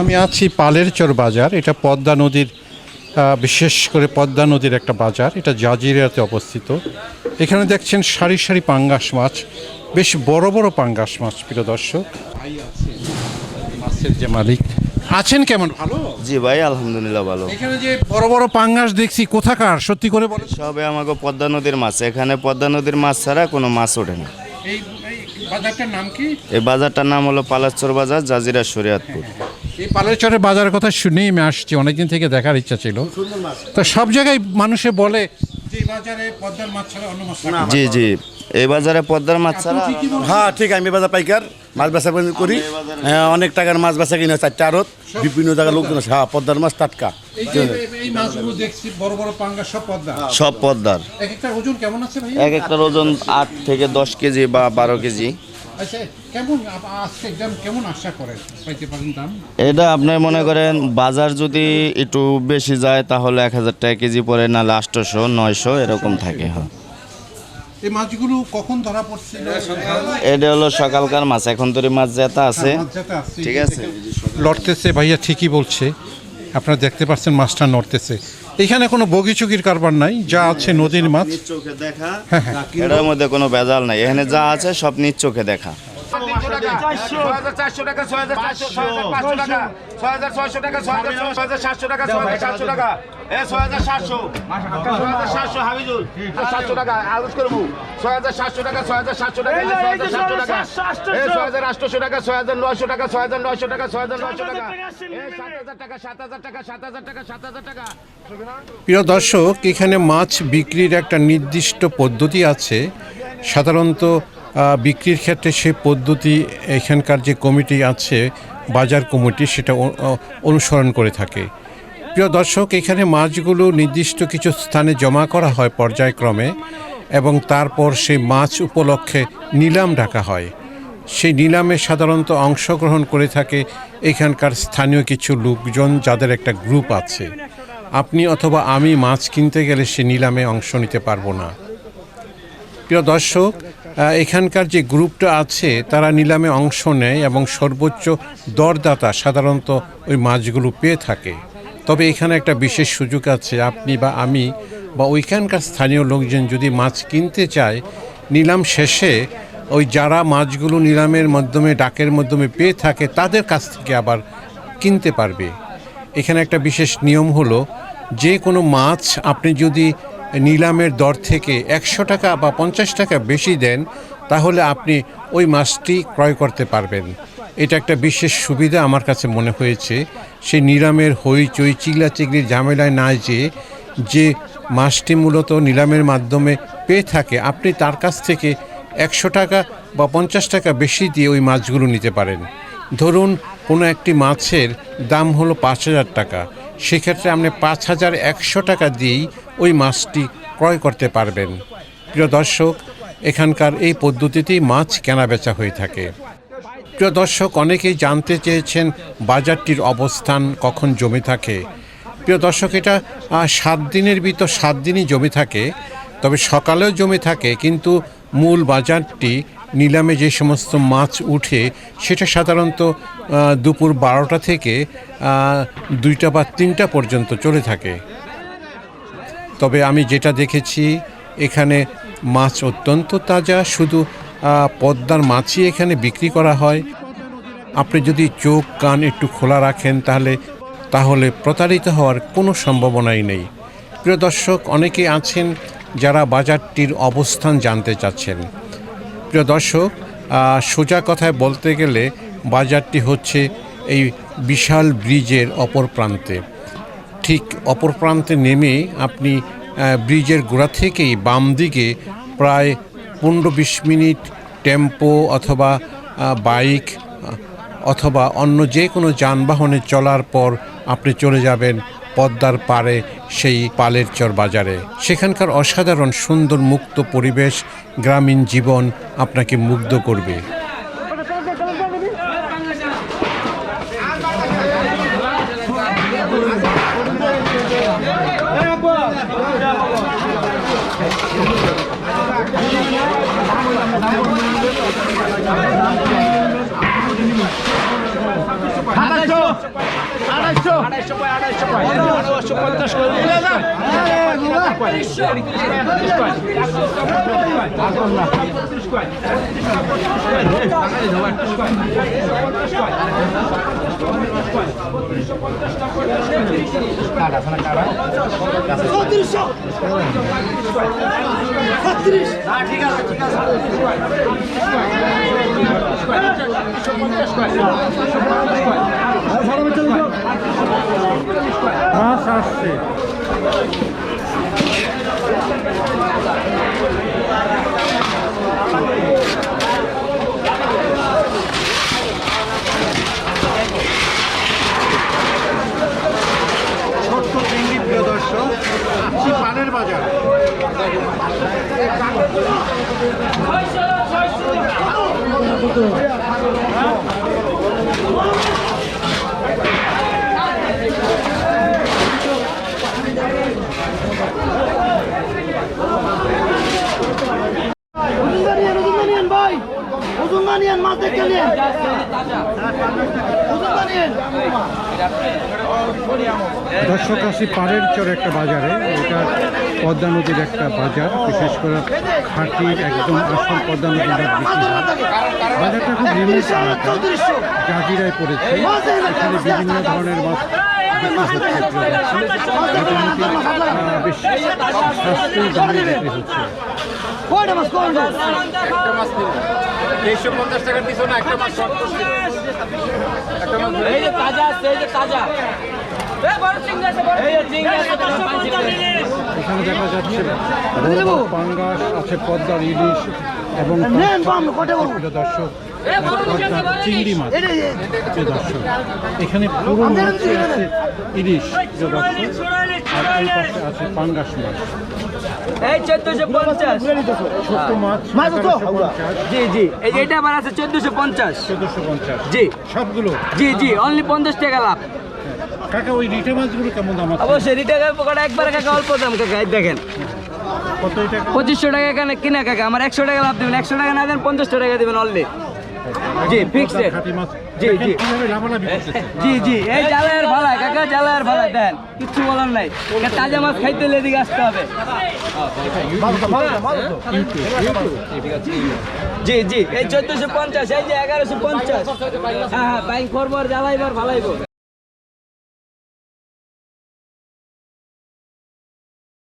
আমি আছি পালেরচর বাজার। এটা পদ্মা নদীর বিশেষ করে পদ্মা নদীর একটা বাজার। এটা জাজিরাতে অবস্থিত। এখানে দেখছেন সারি সারি পাঙ্গাস মাছ বেশ বড় বড় পাঙ্গাস মাছ প্রিয় দর্শক। মাছের যে মালিক। আছেন কেমন? ভালো? জি ভাই আলহামদুলিল্লাহ ভালো। এখানে যে বড় বড় পাঙ্গাস দেখছি কোথাকার? সত্যি করে বলে সবে আমাকে পদ্মা নদীর মাছ। এখানে পদ্মা নদীর মাছ ছাড়া কোনো মাছ ওঠে না। এই বাজারটার নাম কি? এই বাজারটার নাম হলো পালাচ্চর বাজার জাজিরা শরিয়াতপুর। এই পালেরচরের বাজারের কথা শুনেই আমি আসছি অনেকদিন থেকে দেখার ইচ্ছা ছিল। তো সব জায়গায় মানুষে বলে যে বাজারে পদ্মার মাছ ছাড়া অন্য মাছ জি জি। এই বাজারে পদ্মার মাছ ছাড়া হ্যাঁ ঠিক আমি বাজার পাইকার মাছ বেচা করি। হ্যাঁ, অনেক টাকার মাছ বেচা কিনে চারটা আড়ত। বিভিন্ন জায়গার লোকজন আছে। হ্যাঁ পদ্মার মাছ টাটকা। এই যে এই মাছগুলো দেখছি বড় বড় পাঙ্গা সব পদ্মা পদ্মার। এক একটা ওজন কেমন আছে ভাই এক একটার ওজন আট থেকে দশ কেজি বা বারো কেজি। আচ্ছা কেমন আজকে একদম কেমন আশা করেন? পাইতে পারেন দাম? এটা আপনার মনে করেন বাজার যদি একটু বেশি যায় তাহলে এক হাজার টাকা কেজি পরে না আটশোশো নয়শো এরকম থাকে হ্যাঁ। এই মাছগুলো কখন ধরা পড়ছিল? এটা হলো সকালকার মাছ এখন তোর মাছ যেটা আছে। ঠিক আছে। লড়তেছে ভাইয়া ঠিকই বলছে। আপনারা দেখতে পাচ্ছেন মাছটা নড়তেছে। এখানে কোনো বগিচুকির কারবার নাই যা আছে নদীর মাছ। চোখে দেখা এটার মধ্যে কোনো ভেজাল নাই। এখানে যা আছে সব নিজ চোখে দেখা। চারশো টাকা ছয় হাজার চারশো পাঁচশো টাকা ছয় হাজার ছয়শো টাকা ছয় হাজার ছয় হাজার সাতশো টাকা ছয় হাজার সাতশো টাকা এ ছয় হাজার সাতশো ছয় হাজার সাতশো হাবিজুল সাতশো টাকা আলোচ করব ছয় হাজার সাতশো টাকা ছয় হাজার সাতশো টাকা ছয় হাজার সাতশো টাকা এ ছয় হাজার আটশোশো টাকা ছয় হাজার নয়শো টাকা ছয় হাজার নয়শো টাকা ছয় হাজার নয়শো টাকা সাত হাজার টাকা সাত হাজার টাকা সাত হাজার টাকা সাত হাজার টাকা প্রিয় দর্শক এখানে মাছ বিক্রির একটা নির্দিষ্ট পদ্ধতি আছে সাধারণত বিক্রির ক্ষেত্রে সেই পদ্ধতি এখানকার যে কমিটি আছে, বাজার কমিটি, সেটা অনুসরণ করে থাকে। প্রিয় দর্শক, এখানে মাছগুলো নির্দিষ্ট কিছু স্থানে জমা করা হয় পর্যায়ক্রমে এবং তারপর সেই মাছ উপলক্ষে নিলাম ডাকা হয়। সেই নিলামে সাধারণত অংশগ্রহণ করে থাকে এখানকার স্থানীয় কিছু লোকজন যাদের একটা গ্রুপ আছে। আপনি অথবা আমি মাছ কিনতে গেলে সে নিলামে অংশ নিতে পারব না। প্রিয় দর্শক এখানকার যে গ্রুপটা আছে, তারা নিলামে অংশ নেয় এবং সর্বোচ্চ দরদাতা সাধারণত ওই মাছগুলো পেয়ে থাকে। তবে এখানে একটা বিশেষ সুযোগ আছে, আপনি বা আমি বা ওইখানকার স্থানীয় লোকজন যদি মাছ কিনতে চায়, নিলাম শেষে ওই যারা মাছগুলো নিলামের মাধ্যমে, ডাকের মাধ্যমে পেয়ে থাকে, তাদের কাছ থেকে আবার কিনতে পারবে। এখানে একটা বিশেষ নিয়ম হলো, যে কোনো মাছ আপনি যদি নিলামের দর থেকে একশো টাকা বা পঞ্চাশ টাকা বেশি দেন, তাহলে আপনি ওই মাছটি ক্রয় করতে পারবেন। এটা একটা বিশেষ সুবিধা আমার কাছে মনে হয়েছে। সেই নিলামের হইচই চিগলাচিগলির ঝামেলায় না যেয়ে যে মাছটি মূলত নিলামের মাধ্যমে পেয়ে থাকে, আপনি তার কাছ থেকে একশো টাকা বা পঞ্চাশ টাকা বেশি দিয়ে ওই মাছগুলো নিতে পারেন। ধরুন, কোনো একটি মাছের দাম হলো পাঁচ হাজার টাকা। সেক্ষেত্রে আপনি পাঁচ হাজার একশো টাকা দিয়েই ওই মাছটি ক্রয় করতে পারবেন। প্রিয় দর্শক, এখানকার এই পদ্ধতিতেই মাছ কেনা বেচা হয়ে থাকে। প্রিয় দর্শক, অনেকেই জানতে চেয়েছেন বাজারটির অবস্থান কখন জমে থাকে। প্রিয় দর্শক, এটা সাত দিনের ভিতর সাত দিনই জমে থাকে। তবে সকালেও জমে থাকে, কিন্তু মূল বাজারটি নিলামে যে সমস্ত মাছ উঠে, সেটা সাধারণত দুপুর বারোটা থেকে দুইটা বা তিনটা পর্যন্ত চলে থাকে। তবে আমি যেটা দেখেছি, এখানে মাছ অত্যন্ত তাজা, শুধু পদ্মার মাছই এখানে বিক্রি করা হয়। আপনি যদি চোখ, কান একটু খোলা রাখেন তাহলে তাহলে প্রতারিত হওয়ার কোনো সম্ভাবনাই নেই। প্রিয় দর্শক অনেকে আছেন যারা বাজারটির অবস্থান জানতে চাচ্ছেন। প্রিয় দর্শক সোজা কথায় বলতে গেলে বাজারটি হচ্ছে এই বিশাল ব্রিজের অপর প্রান্তে। ঠিক অপর প্রান্তে নেমে আপনি ব্রিজের গোড়া থেকেই বাম দিকে প্রায় পনেরো বিশ মিনিট টেম্পো অথবা বাইক অথবা অন্য যে কোনো যানবাহনে চলার পর আপনি চলে যাবেন পদ্মার পাড়ে সেই পালের চর বাজারে। সেখানকার অসাধারণ সুন্দর মুক্ত পরিবেশ গ্রামীণ জীবন আপনাকে মুগ্ধ করবে। আড়াইশো আড়াইশো পঞ্চাশ করে মাছ আসছে ছোট্ট চিংড়ি প্রিয় বাজার ওজুঙ্গানিয়ান ভাই ওজুঙ্গানিয়ান মাছ দেখতে নিয়ে ওজুঙ্গানিয়ান দর্শক আছি পাড়ের চর একটা বাজারে। এটা পদ্মা নদীর একটা বাজার, বিশেষ করে খাঁটির একদম আসল পদ্মা নদীর বাজারটা খুব নির্মিত জাজিরায় পড়েছে। এখানে বিভিন্ন ধরনের মাছ বিক্রি হচ্ছে দর্শক। বেশ সাশ্রয়ী দামে বিক্রি হচ্ছে কয়টা মাছ কোন তেইশশো পঞ্চাশ টাকার পিছনে একটা মাছ শর্ট করছে এই যে তাজা আছে এই যে তাজা এই যে চিংড়ি আছে পাঁচশো পঞ্চাশ এখানে দেখা যাচ্ছে বড় বড় পাঙ্গাস আছে পদ্মার ইলিশ এবং দর্শক চিংড়ি মাছ প্রিয় দর্শক এখানে পুরো মাছে আছে ইলিশ প্রিয় দর্শক আর এই পাশে আছে পাঙ্গাস মাছ এই চোদ্দশো পঞ্চাশ ছোট্ট মাছ মাছ তো? জি জি এই এটা আবার আছে চোদ্দশো পঞ্চাশ চোদ্দশো পঞ্চাশ জি সবগুলো জি জি অনলি পঞ্চাশ টাকা লাভ কাকা ওই রিটে মাছগুলো কেমন দাম আছে অবশ্যই একবারে কাকা অল্প দাম কাকা দেখেন পঁচিশশো টাকা এখানে কিনা কাকা আমার একশো টাকা লাভ দেবেন একশো টাকা না দেন পঞ্চাশ টাকা দেবেন অনলি জি ফিক্সড রেট জি, জি। জি জি। এই জালের ভালাই কাকা জালের ভাড়া দেন। কিছু বলার নাই। তাজা মাছ খাইতে হলে এদিকে আসতে হবে। জি জি। এই চোদ্দশো পঞ্চাশ এই যে এগারোশো পঞ্চাশ। হ্যাঁ হ্যাঁ বাইক ফরবার জ্বালাইবার ভালাইবো।